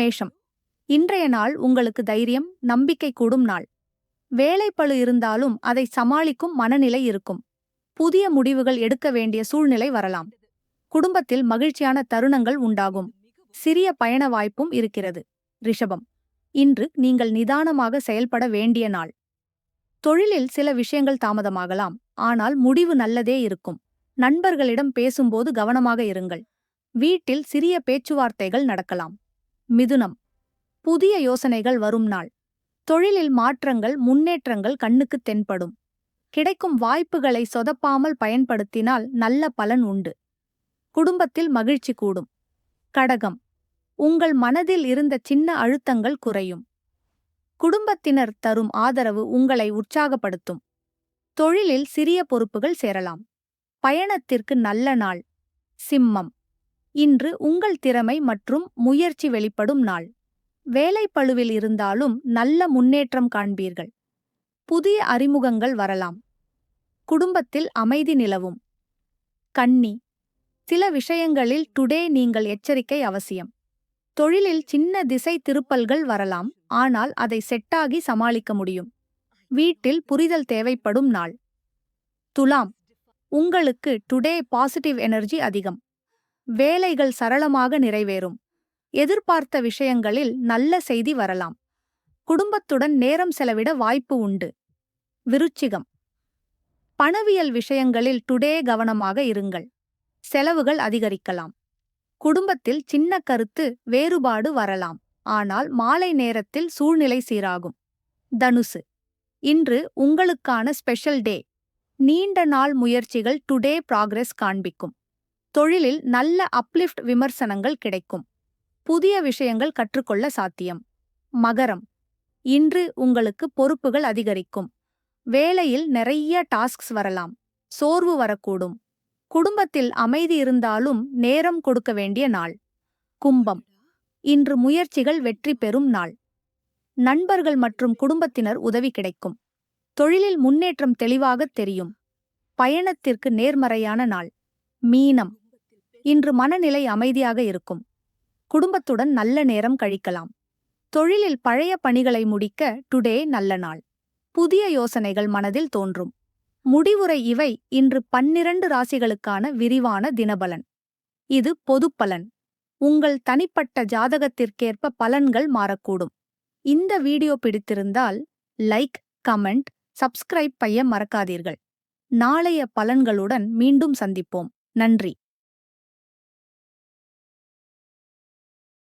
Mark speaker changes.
Speaker 1: மேஷம். இன்றைய நாள் உங்களுக்கு தைரியம் நம்பிக்கை கூடும் நாள். வேலைப்பழு இருந்தாலும் அதை சமாளிக்கும் மனநிலை இருக்கும். புதிய முடிவுகள் எடுக்க வேண்டிய சூழ்நிலை வரலாம். குடும்பத்தில் மகிழ்ச்சியான தருணங்கள் உண்டாகும். சிறிய பயண வாய்ப்பும் இருக்கிறது. ரிஷபம். இன்று நீங்கள் நிதானமாக செயல்பட வேண்டிய நாள். தொழிலில் சில விஷயங்கள் தாமதமாகலாம். ஆனால் முடிவு நல்லதே இருக்கும். நண்பர்களிடம் பேசும்போது கவனமாக இருங்கள். வீட்டில் சிறிய பேச்சுவார்த்தைகள் நடக்கலாம். மிதுனம். புதிய யோசனைகள் வரும் நாள். தொழிலில் மாற்றங்கள் முன்னேற்றங்கள் கண்ணுக்குத் தென்படும். கிடைக்கும் வாய்ப்புகளை சொதப்பாமல் பயன்படுத்தினால் நல்ல பலன் உண்டு. குடும்பத்தில் மகிழ்ச்சி கூடும். கடகம். உங்கள் மனதில் இருந்த சின்ன அழுத்தங்கள் குறையும். குடும்பத்தினர் தரும் ஆதரவு உங்களை உற்சாகப்படுத்தும். தொழிலில் சிறிய பொறுப்புகள் சேரலாம். பயணத்திற்கு நல்ல நாள். சிம்மம். இன்று உங்கள் திறமை மற்றும் முயற்சி வெளிப்படும் நாள். வேலைப்பழுவில் இருந்தாலும் நல்ல முன்னேற்றம் காண்பீர்கள். புதிய அறிமுகங்கள் வரலாம். குடும்பத்தில் அமைதி நிலவும். கன்னி. சில விஷயங்களில் டுடே நீங்கள் எச்சரிக்கை அவசியம். தொழிலில் சின்ன திசை திருப்பல்கள் வரலாம் ஆனால் அதை செட்டாகி சமாளிக்க முடியும். வீட்டில் புரிதல் தேவைப்படும் நாள். துலாம். உங்களுக்கு டுடே பாசிட்டிவ் எனர்ஜி அதிகம். வேலைகள் சரளமாக நிறைவேறும். எதிர்பார்த்த விஷயங்களில் நல்ல செய்தி வரலாம். குடும்பத்துடன் நேரம் செலவிட வாய்ப்பு உண்டு. விருச்சிகம். பணவியல் விஷயங்களில் டுடே கவனமாக இருங்கள். செலவுகள் அதிகரிக்கலாம். குடும்பத்தில் சின்ன கருத்து வேறுபாடு வரலாம். ஆனால் மாலை நேரத்தில் சூழ்நிலை சீராகும். தனுசு. இன்று உங்களுக்கான ஸ்பெஷல் டே. நீண்ட நாள் முயற்சிகள் டுடே ப்ராக்ரஸ் காண்பிக்கும். தொழிலில் நல்ல அப்லிஃப்ட் விமர்சனங்கள் கிடைக்கும். புதிய விஷயங்கள் கற்றுக்கொள்ள சாத்தியம். மகரம். இன்று உங்களுக்கு பொறுப்புகள் அதிகரிக்கும். வேலையில் நிறைய டாஸ்க்ஸ் வரலாம். சோர்வு வரக்கூடும். குடும்பத்தில் அமைதி இருந்தாலும் நேரம் கொடுக்க வேண்டிய நாள். கும்பம். இன்று முயற்சிகள் வெற்றி பெறும் நாள். நண்பர்கள் மற்றும் குடும்பத்தினர் உதவி கிடைக்கும். தொழிலில் முன்னேற்றம் தெளிவாகத் தெரியும். பயணத்திற்கு நேர்மறையான நாள். மீனம். இன்று மனநிலை அமைதியாக இருக்கும். குடும்பத்துடன் நல்ல நேரம் கழிக்கலாம். தொழிலில் பழைய பணிகளை முடிக்க டுடே நல்ல நாள். புதிய யோசனைகள் மனதில் தோன்றும். முடிவுரை இவை இன்று பன்னிரண்டு ராசிகளுக்கான விரிவான தினபலன். இது பொதுப்பலன் உங்கள் தனிப்பட்ட ஜாதகத்திற்கேற்ப பலன்கள் மாறக்கூடும். இந்த வீடியோ பிடித்திருந்தால் லைக் கமெண்ட் சப்ஸ்கிரைப் பைய மறக்காதீர்கள். நாளைய பலன்களுடன் மீண்டும் சந்திப்போம். நன்றி.